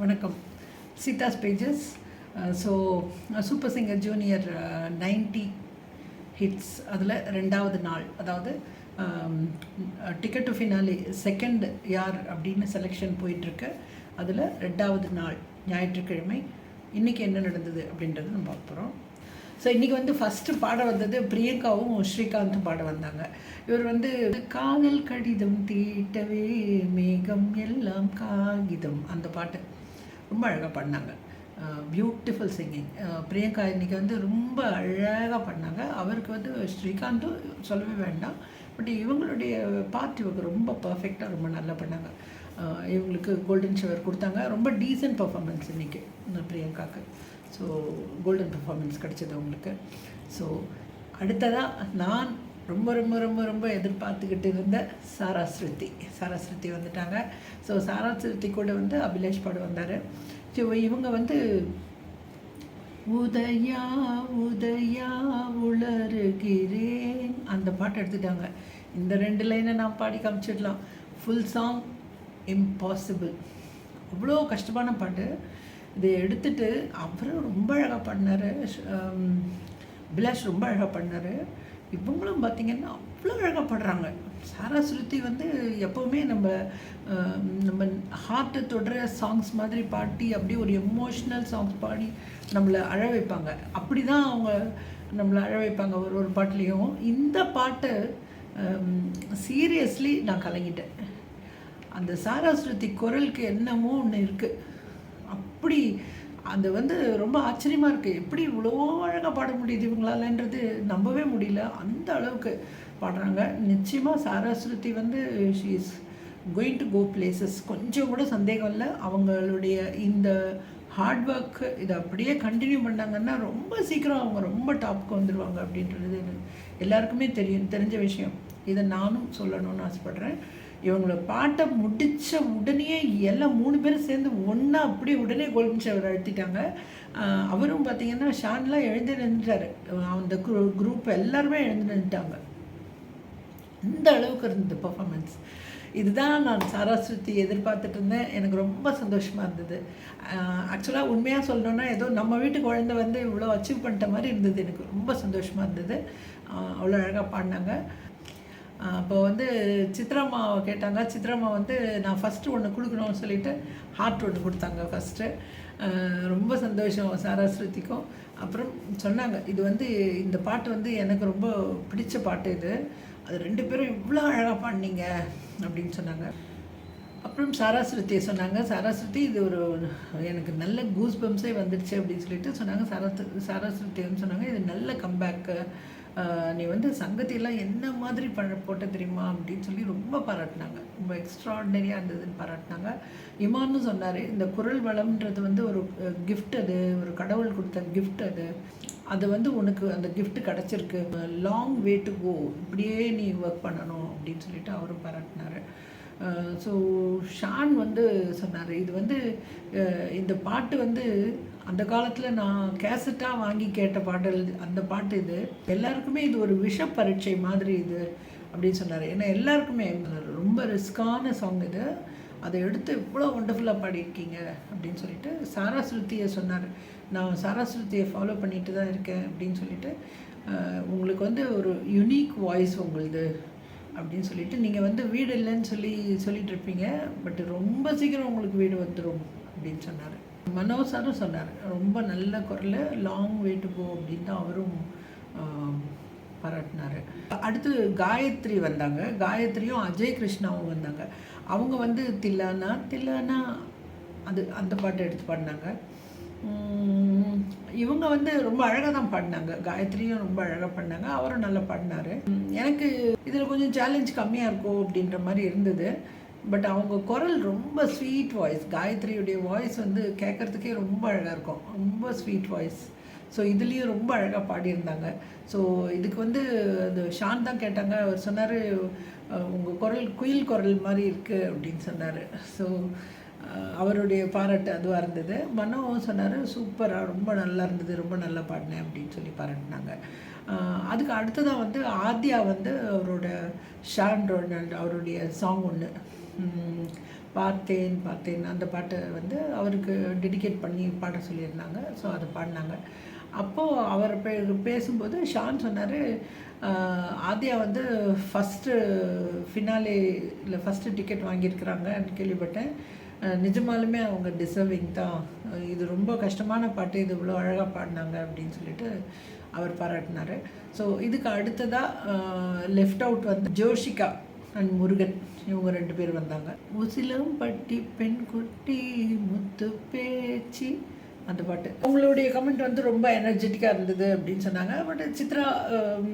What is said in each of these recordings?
வணக்கம். Seetha's pages so super singer junior ninety hits. அதில் ரெண்டாவது நாள். அதாவது டிக்கெட் டு ஃபினாலி செகண்ட் யார் அப்படின்னு செலெக்ஷன் போயிட்டுருக்கு. அதில் ரெண்டாவது நாள் ஞாயிற்றுக்கிழமை. இன்றைக்கி என்ன நடந்தது அப்படின்றது நம்ம பார்க்க போகிறோம் ஸோ இன்றைக்கி வந்து ஃபஸ்ட்டு பாட வந்தது பிரியங்காவும் ஸ்ரீகாந்தும் பாட வந்தாங்க. இவர் வந்து காதல் கடிதம் தீட்டவே மேகம் எல்லாம் காகிதம். அந்த பாட்டு. ரொம்ப அழகாக பாடினாங்க பியூட்டிஃபுல் சிங்கிங் பிரியங்கா இன்றைக்கி வந்து ரொம்ப அழகாக பண்ணாங்க. அவருக்கு வந்து ஸ்ரீகாந்தும் சொல்லவே வேண்டாம். பட் இவங்களுடைய பார்ட் இவங்க ரொம்ப பர்ஃபெக்டாக ரொம்ப நல்லா பண்ணாங்க. இவங்களுக்கு கோல்டன் ஷவர் கொடுத்தாங்க. ரொம்ப டீசன்ட் பர்ஃபார்மன்ஸ் இன்றைக்கி பிரியங்காவுக்கு ஸோ கோல்டன் பர்ஃபார்மன்ஸ் கிடச்சிது அவங்களுக்கு. ஸோ அடுத்ததாக நான் ரொம்ப ரொம்ப ரொம்ப ரொம்ப எதிர்பார்த்துக்கிட்டு இருந்த சாராஸ்ருதி. சாராஸ்ருதி வந்துட்டாங்க. ஸோ சாராஸ்ருதி கூட வந்து அபிலேஷ் பாடு வந்தார். ஸோ இவங்க வந்து உதயா உதயா உளறுகிறேன். அந்த பாட்டு எடுத்துட்டாங்க. இந்த ரெண்டு லைனை நான் பாடி காமிச்சிடலாம். ஃபுல் சாங் இம்பாசிபிள் அவ்வளோ கஷ்டமான பாட்டு. இதை எடுத்துட்டு அவரும் ரொம்ப அழகாக பண்ணார் பிலாஷ் ரொம்ப அழகாக பண்ணார் இவங்களும் பார்த்திங்கன்னா அவ்வளோ அழகாக பாடுறாங்க. சாரா ஸ்ருதி வந்து எப்போவுமே நம்ம நம்ம ஹார்ட்டை தொடுற சாங்ஸ் மாதிரி பாட்டி அப்படியே ஒரு எமோஷ்னல் சாங்ஸ் பாடி நம்மளை அழ வைப்பாங்க. அப்படி தான் அவங்க நம்மளை அழ வைப்பாங்க ஒரு ஒரு பாட்டுலேயும். இந்த பாட்டு சீரியஸ்லி நான் கலங்கிட்டேன். அந்த சாரா ஸ்ருதி குரலுக்கு என்னமோ ஒன்று இருக்குது அப்படி அது வந்து ரொம்ப ஆச்சரியமாக இருக்குது எப்படி இவ்வளோ அழகாக பாட முடியுது இவங்களாலன்றது நம்பவே முடியல. அந்த அளவுக்கு பாடுறாங்க. நிச்சயமாக சாரஸ்வதி வந்து she is going to go places கொஞ்சம் கூட சந்தேகம் இல்லை. அவங்களுடைய இந்த ஹார்ட் ஒர்க்கு இதை அப்படியே கண்டினியூ பண்ணாங்கன்னா ரொம்ப சீக்கிரம் அவங்க ரொம்ப டாப்க்கு வந்துடுவாங்க அப்படின்றது எல்லாருக்குமே தெரியும். தெரிஞ்ச விஷயம். இதை நானும் சொல்லணும்னு ஆசைப்பட்றேன். இவங்களோட பாட்டை முடித்த உடனே எல்லாம் மூணு பேரும் சேர்ந்து ஒன்றா அப்படியே உடனே கோல்டன் ஷவர் அழுத்திட்டாங்க. அவரும் பார்த்தீங்கன்னா ஷான்லாம் எழுந்து நின்றுட்டார் அந்த குரூ குரூப் எல்லாருமே எழுந்து நின்றுட்டாங்க இந்த அளவுக்கு இருந்தது பர்ஃபாமன்ஸ் இதுதான் நான் சரஸ்வதி எதிர்பார்த்துட்டு இருந்தேன். எனக்கு ரொம்ப சந்தோஷமாக இருந்தது. ஆக்சுவலாக உண்மையாக சொல்லணுன்னா ஏதோ நம்ம வீட்டு குழந்தை வந்து இவ்வளோ அச்சீவ் பண்ணிட்ட மாதிரி இருந்தது. எனக்கு ரொம்ப சந்தோஷமாக இருந்தது. அவ்வளோ அழகாக பாடினாங்க. அப்போ வந்து சித்ராம்மாவை கேட்டாங்க. சித்ரம்மா வந்து நான் ஃபஸ்ட்டு ஒன்று கொடுக்கணும்னு சொல்லிட்டு ஹார்ட் ஒன்று கொடுத்தாங்க ஃபஸ்ட்டு ரொம்ப சந்தோஷம் சாராஸ்ருதிக்கும். அப்புறம் சொன்னாங்க இது வந்து இந்த பாட்டு வந்து எனக்கு ரொம்ப பிடிச்ச பாட்டு இது. அது ரெண்டு பேரும் இவ்வளோ அழகாக பாடினீங்க. அப்படின்னு சொன்னாங்க. அப்புறம் சாராஸ்ருதியை சொன்னாங்க சாராஸ்ருதி இது ஒரு எனக்கு நல்ல கூஸ் பம்ஸே வந்துடுச்சு அப்படின்னு சொல்லிட்டு சொன்னாங்க. சாரா சாராஸ்ருதி சொன்னாங்க இது நல்ல கம்பேக்கு நீ வந்து சங்கத்திலாம் என்ன மாதிரி பண்ண போட்ட தெரியுமா அப்படின்னு சொல்லி ரொம்ப பாராட்டினாங்க. ரொம்ப எக்ஸ்ட்ராடினரியாக இருந்ததுன்னு பாராட்டினாங்க. இமான்னு சொன்னார் இந்த குரல் வளம்ன்றது வந்து ஒரு கிஃப்ட் அது ஒரு கடவுள் கொடுத்த கிஃப்ட் அது. அது வந்து உனக்கு அந்த கிஃப்ட் கிடச்சிருக்கு. லாங் வே டு கோ இப்படியே நீ ஒர்க் பண்ணணும் அப்படின்னு சொல்லிட்டு அவரும் பாராட்டினாரு. ஸோ ஷான் வந்து சொன்னார் இது வந்து இந்த பாட்டு வந்து அந்த காலத்தில் நான் கேசட்டாக வாங்கி கேட்ட பாடல் அந்த பாட்டு இது. எல்லாருக்குமே இது ஒரு விஷ பரீட்சை மாதிரி இது அப்படின்னு சொன்னார். ஏன்னா எல்லாருக்குமே ரொம்ப ரிஸ்கான சாங் இது. அதை எடுத்து இவ்வளோ ஒண்டர்ஃபுல்லாக பாடியிருக்கீங்க அப்படின்னு சொல்லிட்டு சாரா ஸ்ருதியை சொன்னார். நான் சாராஸ்ருத்தியை ஃபாலோ பண்ணிட்டு தான் இருக்கேன் அப்படின்னு சொல்லிட்டு உங்களுக்கு வந்து ஒரு யுனிக் வாய்ஸ் உங்களுது அப்படின்னு சொல்லிட்டு நீங்கள் வந்து வீடு இல்லைன்னு சொல்லி சொல்லிட்டு இருப்பீங்க. பட் ரொம்ப சீக்கிரம் உங்களுக்கு வீடு வந்துடும் அப்படின்னு சொன்னார். மனோ சாரும் சொன்னார். ரொம்ப நல்ல குரல் லாங் வே டு கோ அப்படின்னு தான் அவரும் பாராட்டினார் பாராட்டினாரு. அடுத்து காயத்ரி வந்தாங்க. காயத்ரியும் அஜய் கிருஷ்ணாவும் வந்தாங்க. அவங்க வந்து தில்லானா தில்லானா அது அந்த பாட்டை எடுத்து பாடினாங்க. இவங்க வந்து ரொம்ப அழகாக தான் பாடினாங்க. காயத்ரியும் ரொம்ப அழகாக பாடினாங்க. அவரும் நல்லா பாடினாரு. எனக்கு இதில் கொஞ்சம் சேலஞ்ச் கம்மியாக இருக்கும் அப்படின்ற மாதிரி இருந்தது. பட் அவங்க குரல் ரொம்ப ஸ்வீட் வாய்ஸ் காயத்ரியுடைய வாய்ஸ் வந்து கேட்குறதுக்கே ரொம்ப அழகாக இருக்கும். ரொம்ப ஸ்வீட் வாய்ஸ் ஸோ இதுலேயும் ரொம்ப அழகாக பாடியிருந்தாங்க. ஸோ இதுக்கு வந்து அது ஷான் தான் கேட்டாங்க. அவர் சொன்னார் உங்கள் குரல் குயில் குரல் மாதிரி இருக்குது அப்படின்னு சொன்னார். ஸோ அவருடைய பாராட்டு அதுவாக இருந்தது. மனோவும் சொன்னார் சூப்பராக ரொம்ப நல்லா இருந்தது ரொம்ப நல்லா பாடினேன் அப்படின்னு சொல்லி பாராட்டினாங்க. அதுக்கு அடுத்ததாக வந்து ஆத்யா வந்து அவரோட ஷான் ரொனால்ட் அவருடைய சாங் ஒன்று பார்த்தேன் பார்த்தேன். அந்த பாட்டை வந்து அவருக்கு டெடிகேட் பண்ணி பாட சொல்லியிருந்தாங்க. ஸோ அதை பாடினாங்க. அப்போது அவர் பே பேசும்போது ஷான் சொன்னார் ஆத்யா வந்து ஃபஸ்ட்டு ஃபினாலே இல்லை ஃபஸ்ட்டு டிக்கெட் வாங்கியிருக்கிறாங்கன்னு கேள்விப்பட்டேன். நிஜமாலுமே அவங்க டிசர்விங் தான். இது ரொம்ப கஷ்டமான பாட்டு. இது இவ்வளோ அழகாக பாடினாங்க. அப்படின்னு சொல்லிட்டு அவர் பாராட்டினார். ஸோ இதுக்கு அடுத்ததாக லெஃப்ட் அவுட் வந்து ஜோஷிகா அண்ட் முருகன். இவங்க ரெண்டு பேர் வந்தாங்க. உசிலம்பட்டி பெண் குட்டி முத்து பேச்சு அந்த பாட்டு. உங்களுடைய கமெண்ட் வந்து ரொம்ப எனர்ஜெட்டிக்காக இருந்தது அப்படின்னு சொன்னாங்க. பட் சித்ரா um,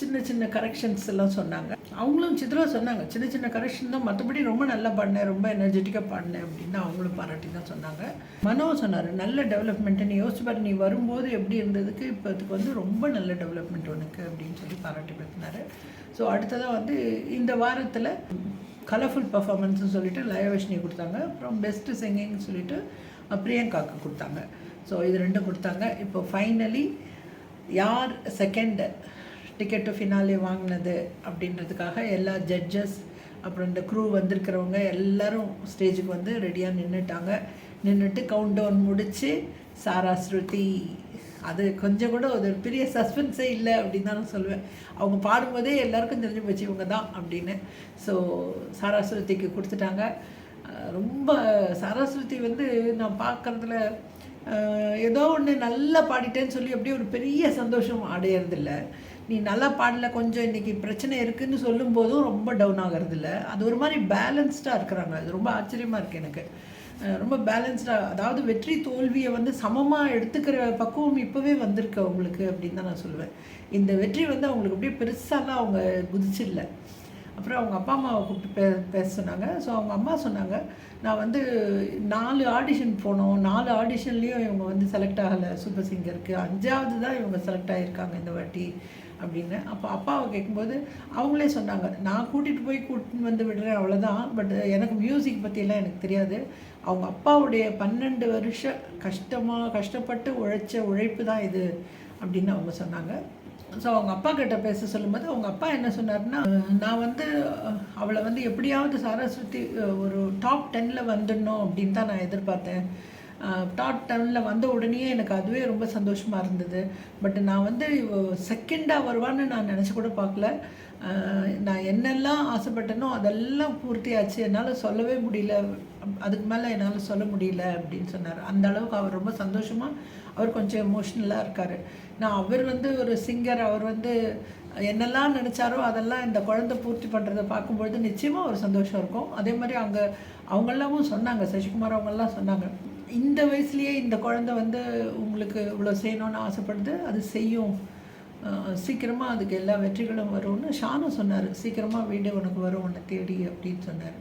சின்ன சின்ன கரெக்ஷன்ஸ் எல்லாம் சொன்னாங்க. அவங்களும் சித்ரா சொன்னாங்க. சின்ன சின்ன கரெக்ஷன் தான் மற்றபடி ரொம்ப நல்லா பாடினேன் ரொம்ப எனர்ஜெட்டிக்காக பாடினேன் அப்படின்னு அவங்களும் பாராட்டி தான் சொன்னாங்க. மனோ சொன்னார் நல்ல டெவலப்மெண்ட்டு நீ யோசிச்சு பாரு. நீ வரும்போது எப்படி இருந்ததுக்கு இப்போ அதுக்கு வந்து ரொம்ப நல்ல டெவலப்மெண்ட் உனக்கு அப்படின்னு சொல்லி பாராட்டி பேசினார். ஸோ அடுத்ததாக வந்து இந்த வாரத்தில் கலர்ஃபுல் பர்ஃபார்மன்ஸ்னு சொல்லிட்டு லயவஷ்ணி கொடுத்தாங்க. அப்புறம் பெஸ்ட்டு சிங்கிங்னு சொல்லிட்டு பிரியங்காவுக்கு கொடுத்தாங்க. ஸோ இது ரெண்டும் கொடுத்தாங்க. இப்போ ஃபைனலி யார் செகண்ட் டிக்கெட்டு ஃபினாலே வாங்கினது அப்படின்றதுக்காக எல்லா ஜட்ஜஸ் அப்புறம் இந்த க்ரூ வந்திருக்கிறவங்க எல்லோரும் ஸ்டேஜுக்கு வந்து ரெடியாக நின்றுட்டாங்க நின்றுட்டு கவுண்ட் டவுன் முடித்து சாரா ஸ்ருதி அது கொஞ்சம் கூட ஒரு பெரிய சஸ்பென்ஸே இல்லை அப்படின்னு தான் நான் சொல்லுவேன். அவங்க பாடும்போதே எல்லாருக்கும் தெரிஞ்சு போச்சு இவங்க தான் அப்படின்னு. ஸோ சாரா ஸ்ருதிக்கு கொடுத்துட்டாங்க. ரொம்ப சரஸ்வதி வந்து நான் பார்க்குறதுல ஏதோ ஒன்று நல்லா பாடிட்டேன்னு சொல்லி அப்படியே ஒரு பெரிய சந்தோஷம் அடையிறதில்ல. நீ நல்லா பாடல கொஞ்சம் இன்றைக்கி பிரச்சனை இருக்குன்னு சொல்லும்போதும் ரொம்ப டவுன் ஆகிறதில்ல. அது ஒரு மாதிரி பேலன்ஸ்டாக இருக்கிறாங்க. அது ரொம்ப ஆச்சரியமாக இருக்குது எனக்கு. ரொம்ப பேலன்ஸ்டாக அதாவது வெற்றி தோல்வியை வந்து சமமாக எடுத்துக்கிற பக்குவம் இப்போவே வந்திருக்கு அவங்களுக்கு அப்படின்னு தான் நான் சொல்லுவேன். இந்த வெற்றி வந்து அவங்களுக்கு அப்படியே பெருசாலாம் அவங்க குதிச்சிடல. அப்புறம் அவங்க அப்பா அம்மாவை கூப்பிட்டு பே பேச சொன்னாங்க. ஸோ அவங்க அம்மா சொன்னாங்க நான் வந்து நாலு ஆடிஷன் போனோம். நாலு ஆடிஷன்லேயும் இவங்க வந்து செலக்ட் ஆகலை. சூப்பர் சிங்கருக்கு அஞ்சாவது தான் இவங்க செலக்ட் ஆகியிருக்காங்க இந்த வாட்டி. அப்படின்னு. அப்போ அப்பாவை கேட்கும்போது அவங்களே சொன்னாங்க நான் கூட்டிகிட்டு போய் கூட்டின்னு வந்து விடுறேன் அவ்வளோதான் பட் எனக்கு மியூசிக் பற்றியெல்லாம் எனக்கு தெரியாது. அவங்க அப்பாவுடைய பன்னெண்டு வருஷம் கஷ்டமாக கஷ்டப்பட்டு உழைச்ச உழைப்பு தான் இது அப்படின்னு அவங்க சொன்னாங்க. ஸோ அவங்க அப்பா கிட்ட பேச சொல்லும்போது அவங்க அப்பா என்ன சொன்னார்னா நான் வந்து அவளை வந்து எப்படியாவது சரஸ்வதி ஒரு டாப் டென்னில் வந்துடணும் அப்படின்னு தான் நான் எதிர்பார்த்தேன். டாப் டென்னில் வந்த உடனே எனக்கு அதுவே ரொம்ப சந்தோஷமாக இருந்தது. பட் நான் வந்து செகண்டாக வருவான்னு நான் நினச்சி கூட பார்க்கல. நான் என்னெல்லாம் ஆசைப்பட்டேனோ அதெல்லாம் பூர்த்தியாச்சு. என்னால் சொல்லவே முடியல. அதுக்கு மேலே என்னால் சொல்ல முடியல அப்படின்னு சொன்னார். அந்த அளவுக்கு அவர் ரொம்ப சந்தோஷமாக அவர் கொஞ்சம் எமோஷ்னலாக இருக்கார். நான் அவர் வந்து ஒரு சிங்கர் அவர் வந்து என்னெல்லாம் நினச்சாரோ அதெல்லாம் இந்த குழந்தை பூர்த்தி பண்ணுறதை பார்க்கும்பொழுது நிச்சயமாக ஒரு சந்தோஷம் இருக்கும். அதே மாதிரி அங்கே அவங்கெல்லாமும் சொன்னாங்க. சசிகுமார் அவங்கெல்லாம் சொன்னாங்க. இந்த வயசுலேயே இந்த குழந்தை வந்து உங்களுக்கு இவ்வளோ செய்யணும்னு ஆசைப்படுது அது செய்யும். சீக்கிரமாக அதுக்கு எல்லா வெற்றிகளும் வரும்னு ஷானும் சொன்னார். சீக்கிரமாக வீடு உனக்கு வரும் உன்னை தேடி அப்படின்னு சொன்னார்.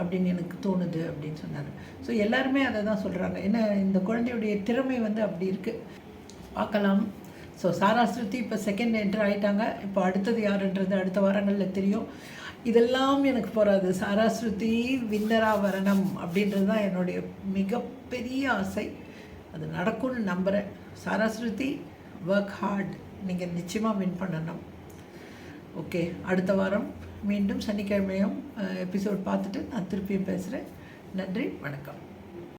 அப்படின்னு எனக்கு தோணுது அப்படின்னு சொன்னார். ஸோ எல்லாருமே அதை தான் சொல்கிறாங்க ஏன்னா இந்த குழந்தையுடைய திறமை வந்து அப்படி இருக்குது பார்க்கலாம். ஸோ சாராஸ்ருதி இப்போ செகண்ட் என்ட்ரு ஆகிட்டாங்க இப்போ அடுத்தது யாருன்றது அடுத்த வாரங்களில் தெரியும். இதெல்லாம் எனக்கு போகாது சாராஸ்ருதி வின்னரா வரணும் அப்படின்றது தான் என்னுடைய மிகப்பெரிய ஆசை. அது நடக்கும்னு நம்புகிறேன் சாராஸ்ருதி ஒர்க் ஹார்ட் நீங்கள் நிச்சயமாக வின் பண்ணணும். ஓகே அடுத்த வாரம் மீண்டும் சனிக்கிழமையும் எபிசோட் பார்த்துட்டு நான் திருப்பியும் பேசுகிறேன் நன்றி வணக்கம்.